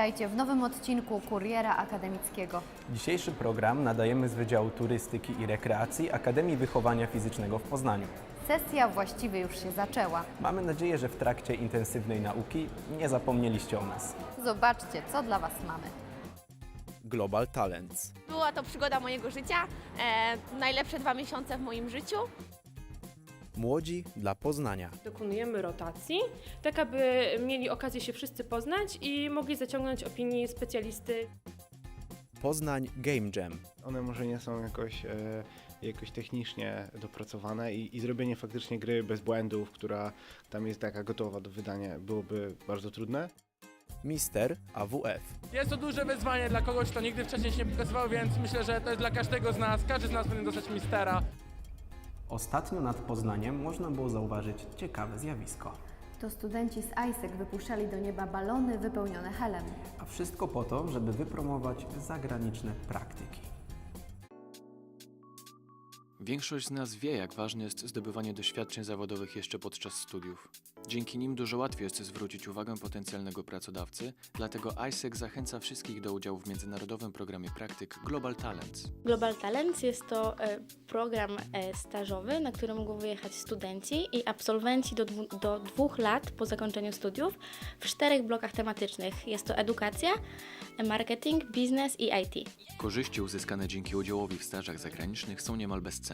Witajcie w nowym odcinku Kuriera Akademickiego. Dzisiejszy program nadajemy z Wydziału Turystyki i Rekreacji Akademii Wychowania Fizycznego w Poznaniu. Sesja właściwie już się zaczęła. Mamy nadzieję, że w trakcie intensywnej nauki nie zapomnieliście o nas. Zobaczcie, co dla Was mamy. Global Talents. Była to przygoda mojego życia, e, najlepsze dwa miesiące w moim życiu. Młodzi dla Poznania. Dokonujemy rotacji, tak aby mieli okazję się wszyscy poznać i mogli zaciągnąć opinii specjalisty. Poznań Game Jam. One może nie są jakoś, e, jakoś technicznie dopracowane i, i zrobienie faktycznie gry bez błędów, która tam jest taka gotowa do wydania, byłoby bardzo trudne. Mister AWF. Jest to duże wyzwanie dla kogoś, kto nigdy wcześniej się nie pokazywał, więc myślę, że to jest dla każdego z nas. Każdy z nas powinien dostać mistera. Ostatnio nad Poznaniem można było zauważyć ciekawe zjawisko. To studenci z ISEC wypuszczali do nieba balony wypełnione helem. A wszystko po to, żeby wypromować zagraniczne praktyki. Większość z nas wie, jak ważne jest zdobywanie doświadczeń zawodowych jeszcze podczas studiów. Dzięki nim dużo łatwiej jest zwrócić uwagę potencjalnego pracodawcy, dlatego ISEC zachęca wszystkich do udziału w międzynarodowym programie praktyk Global Talents. Global Talents jest to e, program e, stażowy, na który mogą wyjechać studenci i absolwenci do, dwu, do dwóch lat po zakończeniu studiów w czterech blokach tematycznych. Jest to edukacja, marketing, biznes i IT. Korzyści uzyskane dzięki udziałowi w stażach zagranicznych są niemal bezcenne.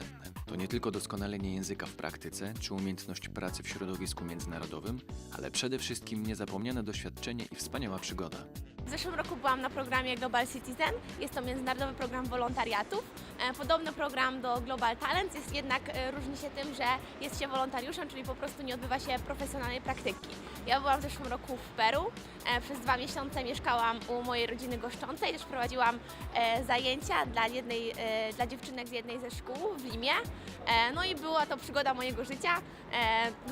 To nie tylko doskonalenie języka w praktyce czy umiejętność pracy w środowisku międzynarodowym, ale przede wszystkim niezapomniane doświadczenie i wspaniała przygoda. W zeszłym roku byłam na programie Global Citizen. Jest to międzynarodowy program wolontariatów. E, Podobny program do Global Talents jest jednak e, różni się tym, że jest się wolontariuszem, czyli po prostu nie odbywa się profesjonalnej praktyki. Ja byłam w zeszłym roku w Peru. E, Przez dwa miesiące mieszkałam u mojej rodziny goszczącej. Też prowadziłam zajęcia dla, jednej, dla dziewczynek z jednej ze szkół w Limie. No i była to przygoda mojego życia.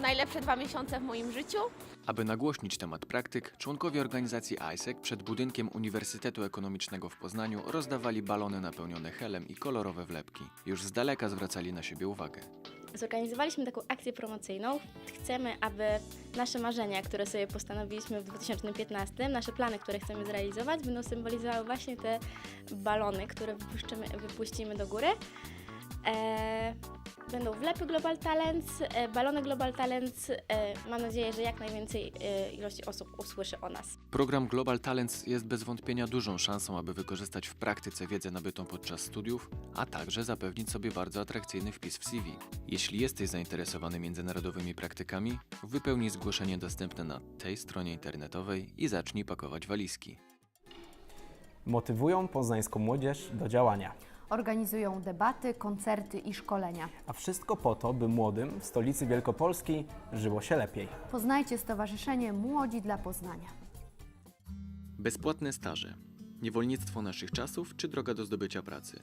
Najlepsze dwa miesiące w moim życiu. Aby nagłośnić temat praktyk, członkowie organizacji ISEC przed budynkiem Uniwersytetu Ekonomicznego w Poznaniu rozdawali balony napełnione helem i kolorowe wlepki. Już z daleka zwracali na siebie uwagę. Zorganizowaliśmy taką akcję promocyjną. Chcemy, aby nasze marzenia, które sobie postanowiliśmy w 2015, nasze plany, które chcemy zrealizować, będą symbolizowały właśnie te balony, które wypuścimy do góry. E, będą wlepy Global Talents, e, balony Global Talents. E, mam nadzieję, że jak najwięcej e, ilości osób usłyszy o nas. Program Global Talents jest bez wątpienia dużą szansą, aby wykorzystać w praktyce wiedzę nabytą podczas studiów, a także zapewnić sobie bardzo atrakcyjny wpis w CV. Jeśli jesteś zainteresowany międzynarodowymi praktykami, wypełnij zgłoszenie dostępne na tej stronie internetowej i zacznij pakować walizki. Motywują poznańską młodzież do działania. Organizują debaty, koncerty i szkolenia. A wszystko po to, by młodym w stolicy Wielkopolski żyło się lepiej. Poznajcie Stowarzyszenie Młodzi dla Poznania. Bezpłatne staże. Niewolnictwo naszych czasów czy droga do zdobycia pracy?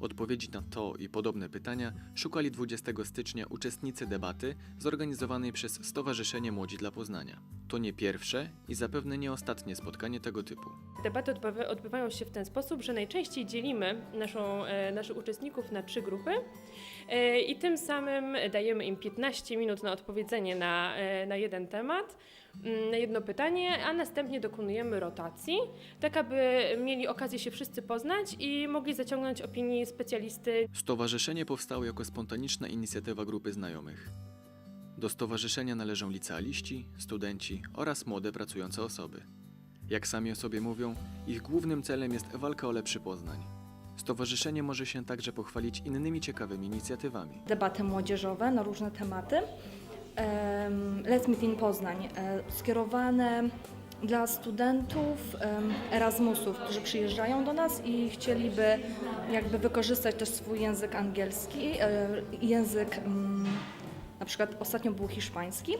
Odpowiedzi na to i podobne pytania szukali 20 stycznia uczestnicy debaty zorganizowanej przez Stowarzyszenie Młodzi dla Poznania. To nie pierwsze i zapewne nie ostatnie spotkanie tego typu. Debaty odbywa, odbywają się w ten sposób, że najczęściej dzielimy naszą, e, naszych uczestników na trzy grupy e, i tym samym dajemy im 15 minut na odpowiedzenie na, e, na jeden temat, na jedno pytanie, a następnie dokonujemy rotacji, tak aby mieli okazję się wszyscy poznać i mogli zaciągnąć opinii specjalisty Stowarzyszenie powstało jako spontaniczna inicjatywa grupy znajomych. Do stowarzyszenia należą licealiści, studenci oraz młode pracujące osoby. Jak sami o sobie mówią, ich głównym celem jest walka o lepszy Poznań. Stowarzyszenie może się także pochwalić innymi ciekawymi inicjatywami. debaty młodzieżowe na różne tematy. Let's Meet in Poznań, e, skierowane dla studentów Erasmusów, którzy przyjeżdżają do nas i chcieliby jakby wykorzystać też swój język angielski, e, język mm, na przykład ostatnio był hiszpański.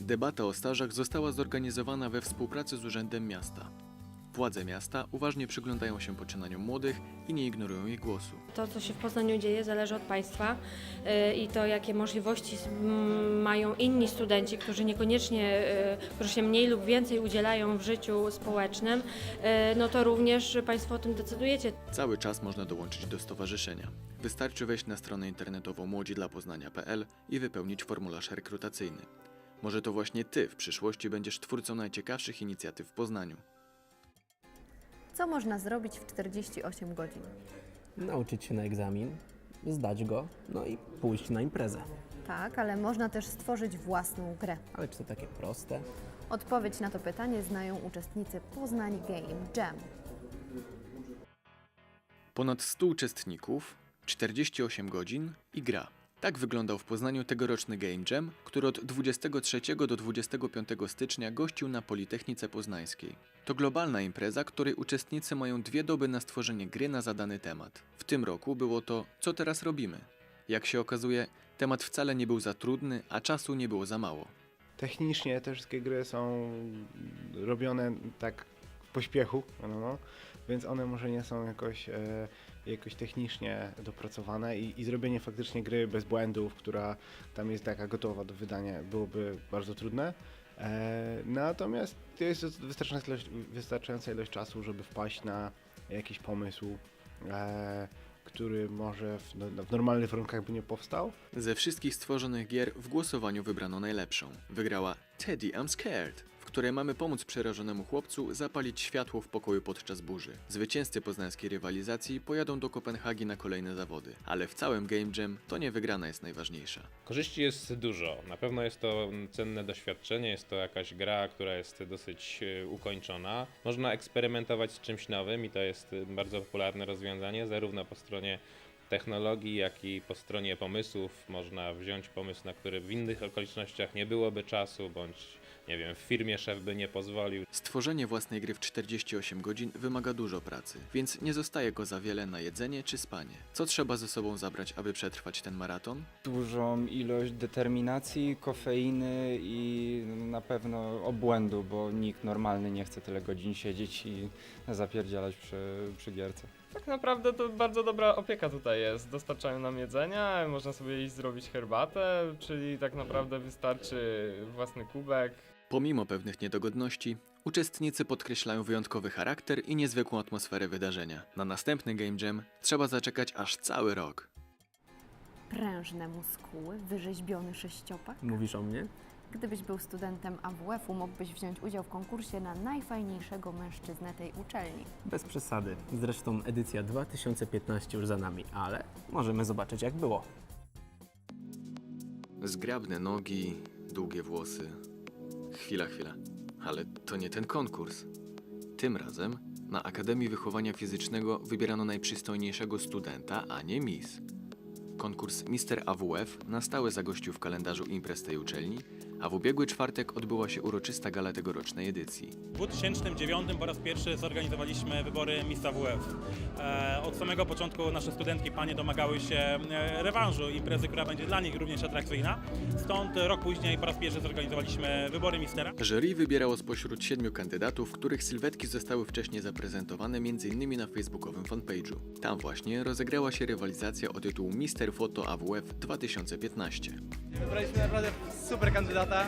Debata o stażach została zorganizowana we współpracy z Urzędem Miasta. Władze miasta uważnie przyglądają się poczynaniom młodych i nie ignorują ich głosu. To, co się w Poznaniu dzieje, zależy od państwa y, i to, jakie możliwości mm, mają inni studenci, którzy niekoniecznie, y, którzy się mniej lub więcej udzielają w życiu społecznym, y, no to również państwo o tym decydujecie. Cały czas można dołączyć do stowarzyszenia. Wystarczy wejść na stronę internetową młodzidlapoznania.pl i wypełnić formularz rekrutacyjny. Może to właśnie Ty w przyszłości będziesz twórcą najciekawszych inicjatyw w Poznaniu. Co można zrobić w 48 godzin? Nauczyć się na egzamin, zdać go, no i pójść na imprezę. Tak, ale można też stworzyć własną grę. Ale czy to takie proste? Odpowiedź na to pytanie znają uczestnicy Poznań Game Jam. Ponad 100 uczestników, 48 godzin i gra. Tak wyglądał w Poznaniu tegoroczny Game Jam, który od 23 do 25 stycznia gościł na Politechnice Poznańskiej. To globalna impreza, której uczestnicy mają dwie doby na stworzenie gry na zadany temat. W tym roku było to Co teraz robimy? Jak się okazuje, temat wcale nie był za trudny, a czasu nie było za mało. Technicznie te wszystkie gry są robione tak w pośpiechu, no, no, więc one może nie są jakoś, e, jakoś technicznie dopracowane i, i zrobienie faktycznie gry bez błędów, która tam jest taka gotowa do wydania, byłoby bardzo trudne. E, natomiast jest wystarczająca ilość, wystarczająca ilość czasu, żeby wpaść na jakiś pomysł, e, który może w, no, w normalnych warunkach by nie powstał. Ze wszystkich stworzonych gier w głosowaniu wybrano najlepszą. Wygrała Teddy I'm Scared, w której mamy pomóc przerażonemu chłopcu zapalić światło w pokoju podczas burzy. Zwycięzcy poznańskiej rywalizacji pojadą do Kopenhagi na kolejne zawody, ale w całym Game Jam to nie wygrana jest najważniejsza. Korzyści jest dużo. Na pewno jest to cenne doświadczenie, jest to jakaś gra, która jest dosyć e, ukończona. Można eksperymentować z czymś nowym i to jest e, bardzo popularne rozwiązanie, zarówno po stronie technologii, jak i po stronie pomysłów. Można wziąć pomysł, na który w innych okolicznościach nie byłoby czasu, bądź nie wiem, w firmie szef by nie pozwolił. Stworzenie własnej gry w 48 godzin wymaga dużo pracy, więc nie zostaje go za wiele na jedzenie czy spanie. Co trzeba ze sobą zabrać, aby przetrwać ten maraton? dużą ilość determinacji, kofeiny i na pewno obłędu, bo nikt normalny nie chce tyle godzin siedzieć i zapierdzielać przy, przy gierce. Tak naprawdę to bardzo dobra opieka tutaj jest. Dostarczają nam jedzenia, można sobie iść zrobić herbatę, czyli tak naprawdę wystarczy własny kubek. Pomimo pewnych niedogodności, uczestnicy podkreślają wyjątkowy charakter i niezwykłą atmosferę wydarzenia. Na następny Game Jam trzeba zaczekać aż cały rok. Prężne muskuły, wyrzeźbiony sześciopak. Mówisz o mnie? Gdybyś był studentem AWF-u, mógłbyś wziąć udział w konkursie na najfajniejszego mężczyznę tej uczelni. Bez przesady. Zresztą edycja 2015 już za nami, ale możemy zobaczyć jak było. Zgrabne nogi, długie włosy. Chwila, chwila. Ale to nie ten konkurs. Tym razem na Akademii Wychowania Fizycznego wybierano najprzystojniejszego studenta, a nie Miss. Konkurs Mister AWF na stałe zagościł w kalendarzu imprez tej uczelni, a w ubiegły czwartek odbyła się uroczysta gala tegorocznej edycji. W 2009 po raz pierwszy zorganizowaliśmy wybory Mistrza WF. E, od samego początku nasze studentki panie domagały się e, rewanżu, imprezy, która będzie dla nich również atrakcyjna. Stąd rok później po raz pierwszy zorganizowaliśmy wybory Mistera. Jury wybierało spośród siedmiu kandydatów, których sylwetki zostały wcześniej zaprezentowane m.in. na facebookowym fanpage'u. Tam właśnie rozegrała się rywalizacja o tytuł Mister Foto AWF 2015. Wybraliśmy naprawdę super kandydata.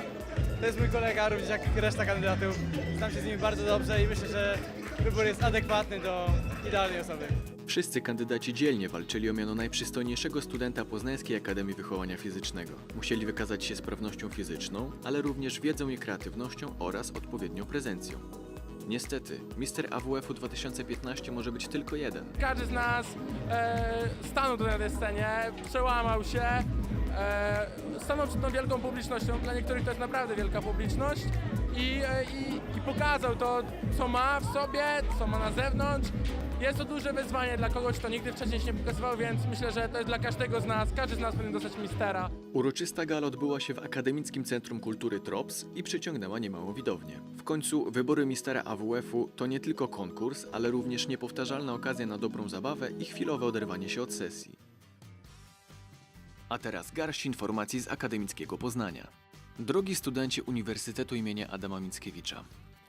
To jest mój kolega, również jak reszta kandydatów. Znam się z nimi bardzo dobrze i myślę, że wybór jest adekwatny do idealnej osoby. Wszyscy kandydaci dzielnie walczyli o miano najprzystojniejszego studenta Poznańskiej Akademii Wychowania Fizycznego. Musieli wykazać się sprawnością fizyczną, ale również wiedzą i kreatywnością oraz odpowiednią prezencją. Niestety, Mister AWF-u 2015 może być tylko jeden. Każdy z nas e, stanął tu na tej scenie, przełamał się, e, stanął przed tą wielką publicznością. Dla niektórych to jest naprawdę wielka publiczność i, e, i, i pokazał to, co ma w sobie, co ma na zewnątrz. Jest to duże wyzwanie dla kogoś, kto nigdy wcześniej się nie pokazywał, więc myślę, że to jest dla każdego z nas. Każdy z nas powinien dostać mistera. Uroczysta gala odbyła się w Akademickim Centrum Kultury TROPS i przyciągnęła niemałą widownię. W końcu wybory Mistera AWF-u to nie tylko konkurs, ale również niepowtarzalna okazja na dobrą zabawę i chwilowe oderwanie się od sesji. A teraz garść informacji z akademickiego Poznania. Drogi studenci Uniwersytetu imienia Adama Mickiewicza.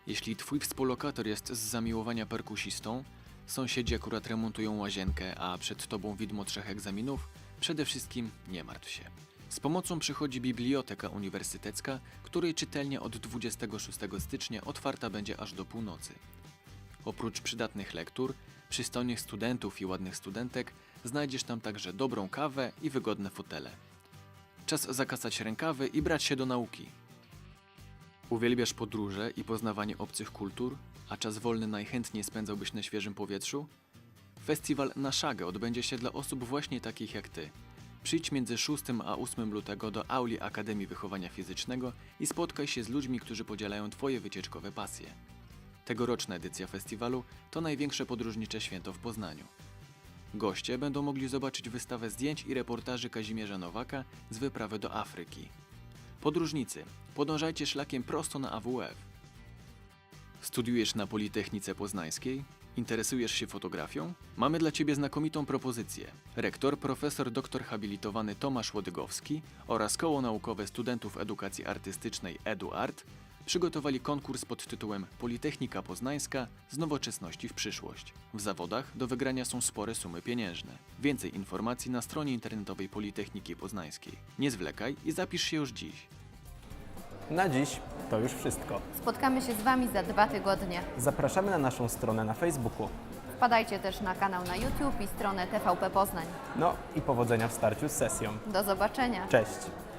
Jeśli twój współlokator jest z zamiłowania perkusistą, sąsiedzi akurat remontują łazienkę, a przed tobą widmo trzech egzaminów, przede wszystkim nie martw się. Z pomocą przychodzi Biblioteka Uniwersytecka, której czytelnia od 26 stycznia otwarta będzie aż do północy. Oprócz przydatnych lektur, przystojnych studentów i ładnych studentek, znajdziesz tam także dobrą kawę i wygodne fotele. Czas zakasać rękawy i brać się do nauki. Uwielbiasz podróże i poznawanie obcych kultur, A czas wolny najchętniej spędzałbyś na świeżym powietrzu? Festiwal Na Szagę odbędzie się dla osób właśnie takich jak ty. Przyjdź między 6 a 8 lutego do auli Akademii Wychowania Fizycznego i spotkaj się z ludźmi, którzy podzielają Twoje wycieczkowe pasje. Tegoroczna edycja festiwalu to największe podróżnicze święto w Poznaniu. Goście będą mogli zobaczyć wystawę zdjęć i reportaży Kazimierza Nowaka z wyprawy do Afryki. Podróżnicy, podążajcie szlakiem prosto na AWF. Studiujesz na Politechnice Poznańskiej? Interesujesz się fotografią? Mamy dla Ciebie znakomitą propozycję. Rektor, profesor doktor habilitowany Tomasz Łodygowski oraz Koło Naukowe Studentów Edukacji Artystycznej EduArt przygotowali konkurs pod tytułem Politechnika Poznańska z nowoczesności w przyszłość. W zawodach do wygrania są spore sumy pieniężne. Więcej informacji na stronie internetowej Politechniki Poznańskiej. Nie zwlekaj i zapisz się już dziś. Na dziś to już wszystko. Spotkamy się z Wami za dwa tygodnie. Zapraszamy na naszą stronę na Facebooku. Wpadajcie też na kanał na YouTube i stronę TVP Poznań. No i powodzenia w starciu z sesją. Do zobaczenia. Cześć!